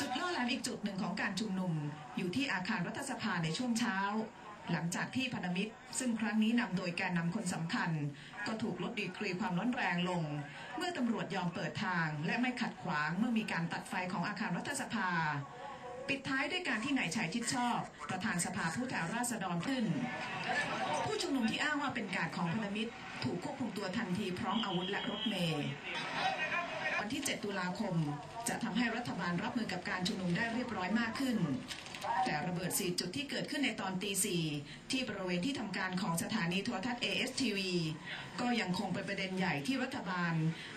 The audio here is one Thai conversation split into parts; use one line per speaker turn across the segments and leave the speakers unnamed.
การณ์อีกจุดหนึ่งของการชุมนุม อยู่ที่อาคารรัฐสภาในช่วงเช้า หลังจากที่พันธมิตร ซึ่งครั้งนี้นำโดยแกนนำคนสำคัญ ก็ถูกลดดีกรีความร้อนแรงลง เมื่อตำรวจยอมเปิดทาง และไม่ขัดขวางเมื่อมีการตัดไฟของอาคารรัฐสภา ปิดท้ายด้วยการที่นายชัยชิดชอบ ประธานสภาผู้แทนราษฎรขึ้น ผู้ชุมนุมที่อ้างว่าเป็นการของพันธมิตร ถูกควบคุมตัวทันทีพร้อมอาวุธและรถเมล์ วันที่ 7 ตุลาคม จะทำให้รัฐบาลรับมือกับการชุมนุมได้เรียบร้อยมากขึ้น แต่ระเบิด 4 จุดที่เกิดขึ้นในตอนตี4ที่บริเวณที่ทำการของสถานีโทรทัศน์ ASTV ก็ยังคงเป็นประเด็นใหญ่ที่รัฐบาล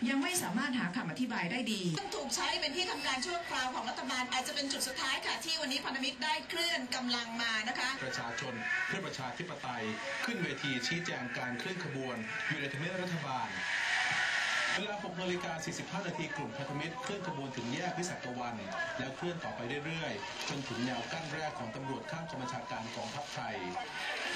ยังไม่สามารถหาคำอธิบายได้ดีถูกใช้เป็นที่ทำการชั่วคราวของรัฐบาลอาจจะเป็นจุดสุดท้ายค่ะที่วันนี้พันธมิตรได้เคลื่อนกำลังมานะคะ
ประชาชนเพื่อประชาธิปไตย ขึ้นเวทีชี้แจงการเคลื่อนขบวนอยู่ในทำเนียบรัฐบาล เวลา6นาฬิกา45 นาทีกลุ่มพันธมิตรเคลื่อนขบวนถึงแยกวิสักวัน แล้วเคลื่อนต่อไปเรื่อยๆ จนถึงแนวกั้นแรกของตำรวจข้างกองบัญชาการกองทัพไทย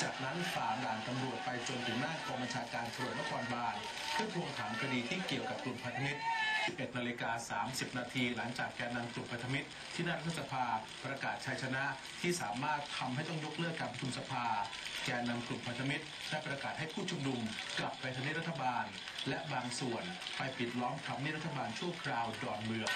จากนั้นฝ่าด่านตำรวจไปจนถึงหน้ากองบัญชาการตำรวจนครบาลเพื่อทวงถามคดีที่เกี่ยวกับกลุ่มพันธมิตร11นาฬิกา30 นาทีหลังจากแกนนำกลุ่มพันธมิตร ที่หน้ารัฐสภาประกาศชัยชนะที่สามารถทำให้ต้องยกเลิกการประชุมสภา แกนนำกลุ่มพันธมิตรได้ประกาศให้ผู้ชุมนุมกลับไปทำเนียบรัฐบาล และบางส่วนไปปิดล้อมทำเนียบรัฐบาลชั่วคราวดอนเมือง